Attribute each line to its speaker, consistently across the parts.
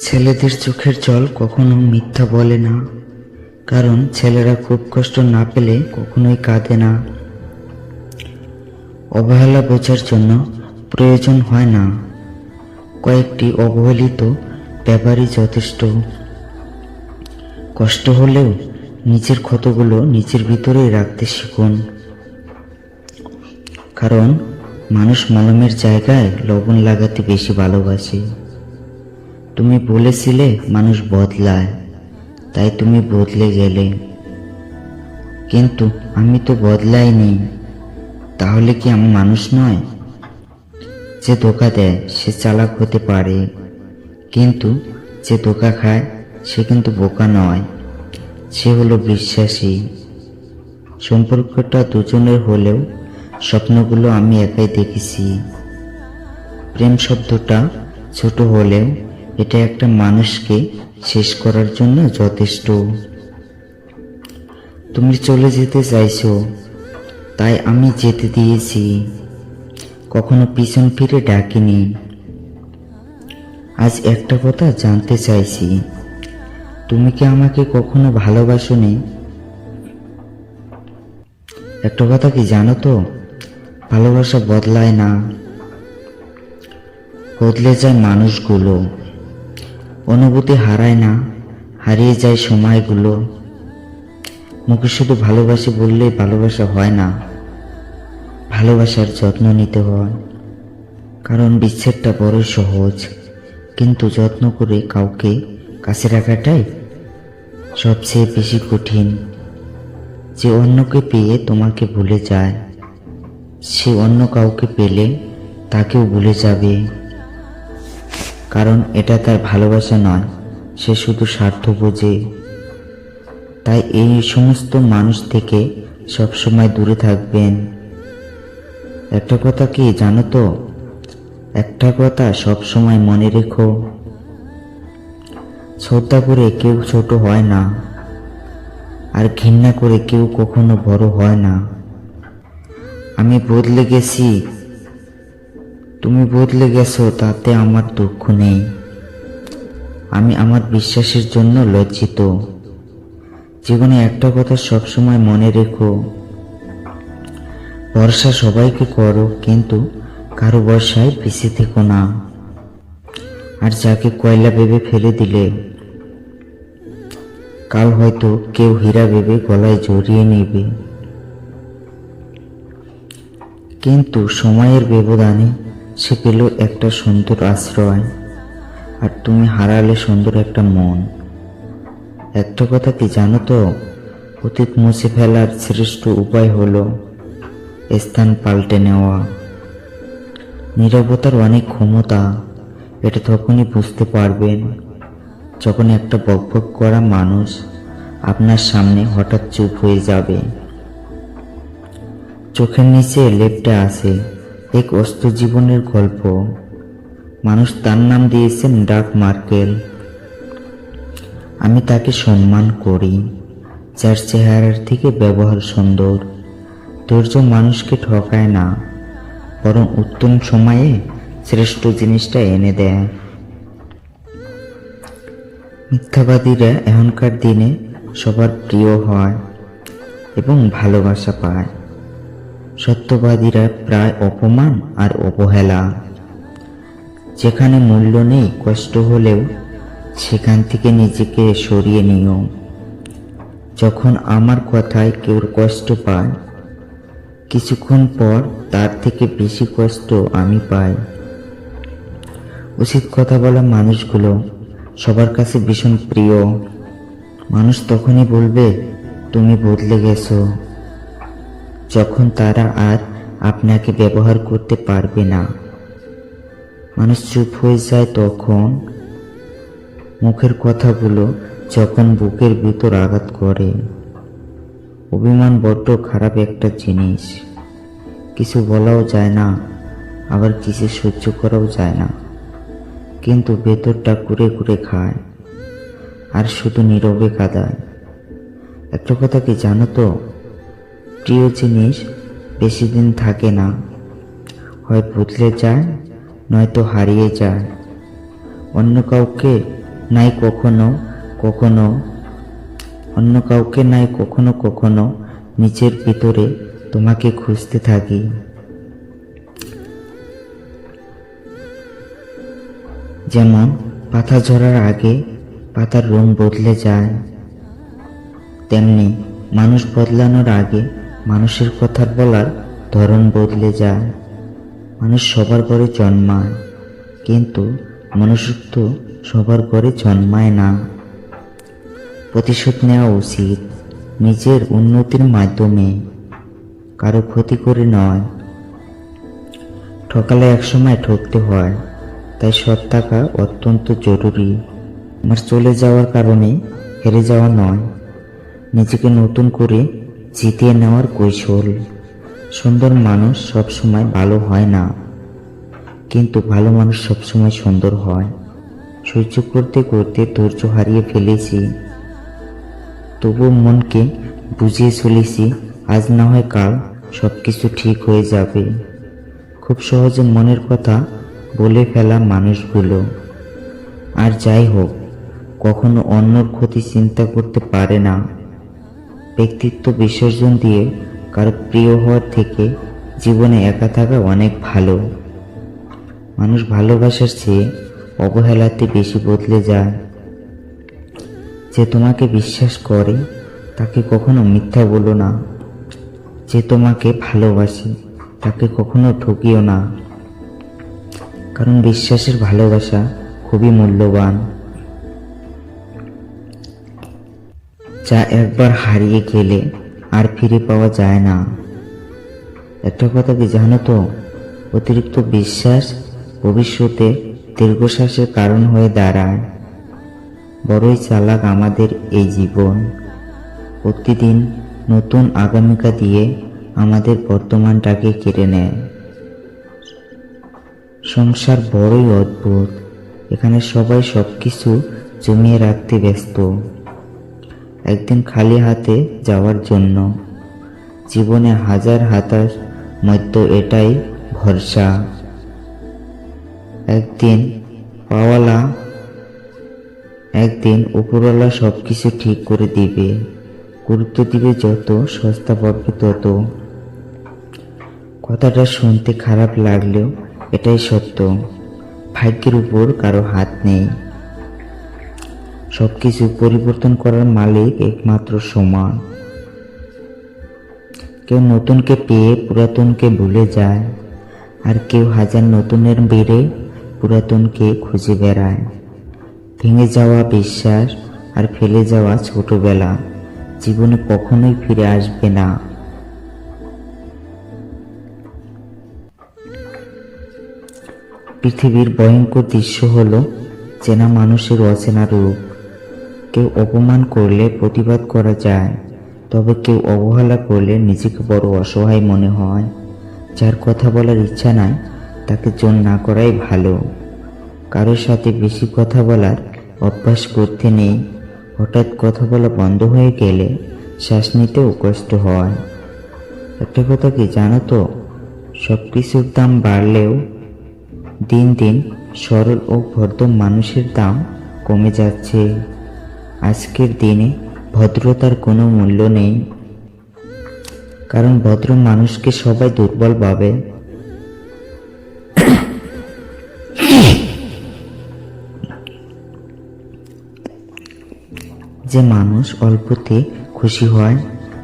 Speaker 1: ছেলেদের চোখের জল কখনো মিথ্যা বলে না, কারণ ছেলেরা খুব কষ্ট না পেলে কখনোই কাঁদে না। অবহেলা বোঝার জন্য প্রয়োজন হয় না। কয়েকটি অবহেলিত ব্যাপারই যথেষ্ট। কষ্ট হলেও নিজের ক্ষতগুলো নিজের ভিতরেই রাখতে শিখুন। কারণ মানুষ মলমের জায়গায় লবণ লাগাতে বেশি ভালোবাসে। তুমি বলেছিলে মানুষ বদলায়, তাই তুমি বদলে গেলে। কিন্তু আমি তো বদলাইনি, তাহলে কি আমি মানুষ নয় যে ধোকা দেয়, সে চালাক হতে পারে। কিন্তু যে ধোকা খায়, সে কিন্তু বোকা নয়। সে হলো বিশ্বাসী। সম্পর্কটা দুজনের হলেও স্বপ্নগুলো আমি একাই দেখেছি। প্রেম শব্দটা ছোট হলেও এটা একটা মানুষকে শেষ করার জন্য যথেষ্ট। তুমি চলে যেতে চাইছো, তাই আমি যেতে দিয়েছি। কখনো পিছন ফিরে ডাকিনি। আজ একটা কথা জানতে চাইছি। তুমি কি আমাকে কখনো ভালোবাসোনি? একটা কথা কি জানো তো? ভালোবাসা বদলায় না। বদলে যায় মানুষগুলো। অনুভূতি হারায় না, হারিয়ে যায় সময়গুলো। মুখে শুধু ভালোবাসি বললেই ভালোবাসা হয় না। ভালোবাসার যত্ন নিতে হয়। কারণ বিচ্ছেদটা বড় সহজ, কিন্তু যত্ন করে কাউকে কাছে রাখাটাই সবচেয়ে বেশি কঠিন। যে অন্যকে পেয়ে তোমাকে ভুলে যায়, সে অন্য কাউকে পেলে তাকেও ভুলে যাবে। কারণ এটা তার ভালোবাসা নয়, সে শুধু স্বার্থ বোঝে। তাই এই সমস্ত মানুষ থেকে সবসময় দূরে থাকবেন। একটা কথা কি জানো তো? একটা কথা সবসময় মনে রেখো। শ্রদ্ধা করে কেউ ছোট হয় না, আর ঘৃণা করে কেউ কখনো বড় হয় না। আমি বদলে গেছি। তুমি বদলে গেছো, তাতে আমার দুঃখ নেই। আমি আমার বিশ্বাসের জন্য লজ্জিত। জীবনে একটা কথা সবসময় মনে রেখো। ভরসা সবাইকে করো, কিন্তু কারও বর্ষায় পিছিয়ে থেকো না। আর যাকে কয়লা ভেবে ফেলে দিলে, কাল হয়তো কেউ হীরা ভেবে গলায় জড়িয়ে নেবে। কিন্তু সময়ের ব্যবধানে সে পেল একটা সুন্দর আশ্রয়। আর তুমি হারালে সুন্দর একটা মন। একটা কথা কি জানো তো? অতীত মুছে ফেলার শ্রেষ্ঠ উপায় হলো স্থান পাল্টে নেওয়া। নীরবতার অনেক ক্ষমতা, এটা তখনই বুঝতে পারবেন যখন একটা বকবক করা মানুষ আপনার সামনে হঠাৎ চুপ হয়ে যাবে। চোখের নিচে লেপটে আছে। এক অস্ত জীবনের গল্প। মানুষ তার নাম দিয়েছেন ডাক মার্কেল। আমি তাকে সম্মান করি, যার চেহারার থেকে ব্যবহার সুন্দর। ধৈর্য মানুষকে ঠকায় না, বরং উত্তম সময়ে শ্রেষ্ঠ জিনিসটা এনে দেয়। মিথ্যাবাদীরা এখনকার দিনে সবার প্রিয় হয় এবং ভালোবাসা পায়। সত্যবাদীরা প্রায় অপমান আর অবহেলা। যেখানে মূল্য নেই, কষ্ট হলেও সেখান থেকে নিজেকে সরিয়ে নিও। যখন আমার কথায় কেউ কষ্ট পায়, কিছুক্ষণ পর তার থেকে বেশি কষ্ট আমি পাই। উচিত কথা বলা মানুষগুলো সবার কাছে ভীষণ প্রিয়। মানুষ তখনই বলবে, তুমি বদলে গেছো। যখন তারা আর আপনাকে ব্যবহার করতে পারবে না। মানুষ চুপ হয়ে যায় তখন মুখের কথাগুলো যখন বুকের ভিতর আঘাত করে। অভিমান বড্ড খারাপ একটা জিনিস। কিছু বলাও যায় না, আবার কিছু সহ্য করাও যায় না। কিন্তু ভেতরটা ঘুরে ঘুরে খায়, আর শুধু নীরবে কাঁদায়। একটা কথা কি জানো তো? প্রিয় জিনিস বেশি দিন থাকে না। হয় বদলে যায়, নয়তো হারিয়ে যায়। অন্য কাউকে নাই কখনো কখনো, অন্য কাউকে নাই কখনো কখনো নিজের ভিতরে তোমাকে খুঁজতে থাকি। যেমন পাতা ঝরার আগে পাতার রং বদলে যায়, তেমনি মানুষ বদলানোর আগে মানুষের কথা বলার ধরন বদলে যায়। মানুষ সবার ঘরে জন্মায়, কিন্তু মনুষ্যত্ব সবার ঘরে জন্মায় না। প্রতিশোধ নেওয়া উচিত নিজের উন্নতির মাধ্যমে, কারও ক্ষতি করে নয়। ঠকালে একসময় ঠকতে হয়, তাই সৎ থাকা অত্যন্ত জরুরি। আমার চলে যাওয়ার কারণে হেরে যাওয়া নয়। নিজেকে নতুন করে জিতিয়ে নেওয়ার কৌশল সুন্দর মানুষ সবসময় ভালো হয় না। কিন্তু ভালো মানুষ সবসময় সুন্দর হয়। সহ্য করতে করতে ধৈর্য হারিয়ে ফেলেছি। তবু মনকে বুঝিয়ে চলেছি, আজ না হয় কাল সব কিছু ঠিক হয়ে যাবে। খুব সহজে মনের কথা বলে ফেলা মানুষগুলো। আর যাই হোক, কখনো অন্যর ক্ষতি চিন্তা করতে পারে না। ব্যক্তিত্ব বিসর্জন দিয়ে কারও প্রিয় হওয়ার থেকে জীবনে একা থাকা অনেক ভালো। মানুষ ভালোবাসার চেয়ে অবহেলাতে বেশি বদলে যায়। যে তোমাকে বিশ্বাস করে, তাকে কখনো মিথ্যা বলো না। যে তোমাকে ভালোবাসে, তাকে কখনো ঠকিও না। কারণ বিশ্বাসের ভালোবাসা খুবই মূল্যবান। যা একবার হারিয়ে গেলে আর ফিরে পাওয়া যায় না। একটা কথা কি জানো তো? অতিরিক্ত বিশ্বাস ভবিষ্যতে দীর্ঘশ্বাসের কারণ হয়ে দাঁড়ায়। বড়ই চালাক আমাদের এই জীবন। প্রতিদিন নতুন আগামীকা দিয়ে আমাদের বর্তমানটাকে কেড়ে নেয়। সংসার বড়ই অদ্ভুত। এখানে সবাই সবকিছু জমিয়ে রাখতে ব্যস্ত। একদিন খালি হাতে যাওয়ার জন্য। জীবনে হাজার হাতার মধ্যে এটাই ভরসা। একদিন পাওয়ালা একদিন উপরওয়ালা সব কিছু ঠিক করে দিবে। গুরুত্ব দিবে যত, সস্তা পাবে তত। কথাটা শুনতে খারাপ লাগলেও এটাই সত্য। ভাগ্যের উপর কারও হাত নেই। সবকিছু পরিবর্তন করার মালিক একমাত্র সমান। কেউ নতুনকে পেয়ে পুরাতনকে ভুলে যায়, আর কেউ হাজার নতুনের বেড়ে পুরাতনকে খুঁজে বেড়ায়। ভেঙে যাওয়া বিশ্বাস আর ফেলে যাওয়া ছোটবেলা, জীবনে কখনোই ফিরে আসবে না। পৃথিবীর ভয়ঙ্কর দৃশ্য হলো, চেনা মানুষের অচেনা রূপ। কেউ অপমান করলে প্রতিবাদ করা যায়, তবে কেউ অবহেলা করলে নিজেকে বড় অসহায় মনে হয়। যার কথা বলার ইচ্ছা নাই, তাকে জোর না করাই ভালো। কারোর সাথে বেশি কথা বলার অভ্যাস করতে নেই, হঠাৎ কথা বলা বন্ধ হয়ে গেলে শ্বাস নিতেও কষ্ট হয়। একটা কথা কি জানো তো? সব কিছুর দাম বাড়লেও দিন দিন সরল ও ভদ্র মানুষের দাম কমে যাচ্ছে। আজকের দিনে ভদ্রতার কোনো মূল্য নেই। কারণ ভদ্র মানুষকে সবাই দুর্বল ভাবে। যে মানুষ অল্পতে খুশি হয়,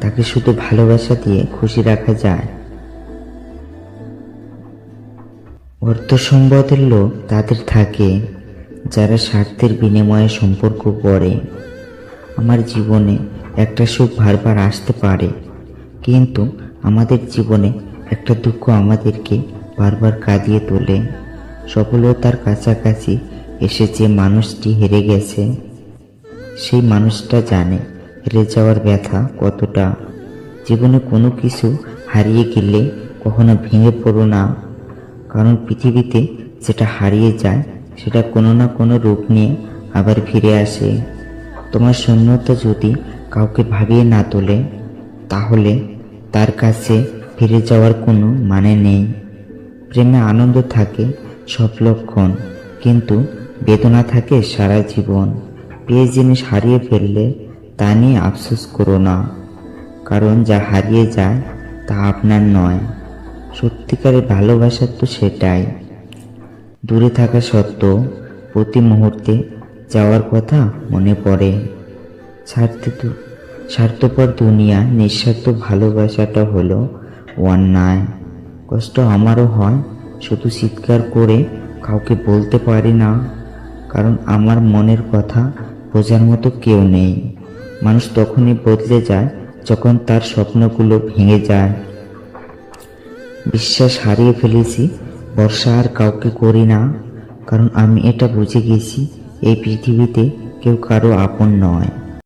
Speaker 1: তাকে শুধু ভালোবাসা দিয়ে খুশি রাখা যায়। অর্থ সম্পদের লোক তাদের থাকে। যারা স্বার্থের বিনিময়ে সম্পর্ক করে আমার জীবনে একটা সুখ বারবার আসতে পারে। কিন্তু আমাদের জীবনে একটা দুঃখ আমাদেরকে বারবার কাঁদিয়ে তোলে। সফলতার কাছাকাছি এসে যে মানুষটি হেরে গেছে, সেই মানুষটা জানে হেরে যাওয়ার ব্যথা কতটা। জীবনে কোনো কিছু হারিয়ে গেলে কখনো ভেঙে পড়ো না, কারণ পৃথিবীতে যেটা হারিয়ে যায় সেটা কোনো না কোনো রূপ নিয়ে আবার ফিরে আসে। তোমার শূন্যতা যদি কাউকে ভাবিয়ে না তোলে, তাহলে তার কাছে ফিরে যাওয়ার কোনো মানে নেই। প্রেমে আনন্দ থাকে সব লক্ষণ, কিন্তু বেদনা থাকে সারা জীবন। প্রিয় জিনিস হারিয়ে ফেললে তা নিয়ে আফসোস করো না, কারণ যা হারিয়ে যায় তা আপনার নয়। সত্যিকারের ভালোবাসা তো সেটাই। দূরে থাকা সত্ত্বেও প্রতি মুহূর্তে যাওয়ার কথা মনে পড়ে। স্বার্থে স্বার্থপর দুনিয়া নিঃস্বার্থ ভালোবাসাটা হলো অন্যায়। কষ্ট আমারও হয়, শুধু চিৎকার করে কাউকে বলতে পারি না, কারণ আমার মনের কথা বোঝার মতো কেউ নেই। মানুষ তখনই বদলে যায় যখন তার স্বপ্নগুলো ভেঙে যায়। বিশ্বাস হারিয়ে ফেলেছি বর্ষা আর কাউকে করি না, কারণ আমি এটা বুঝে গেছি, এই পৃথিবীতে কেউ কারও আপন নয়।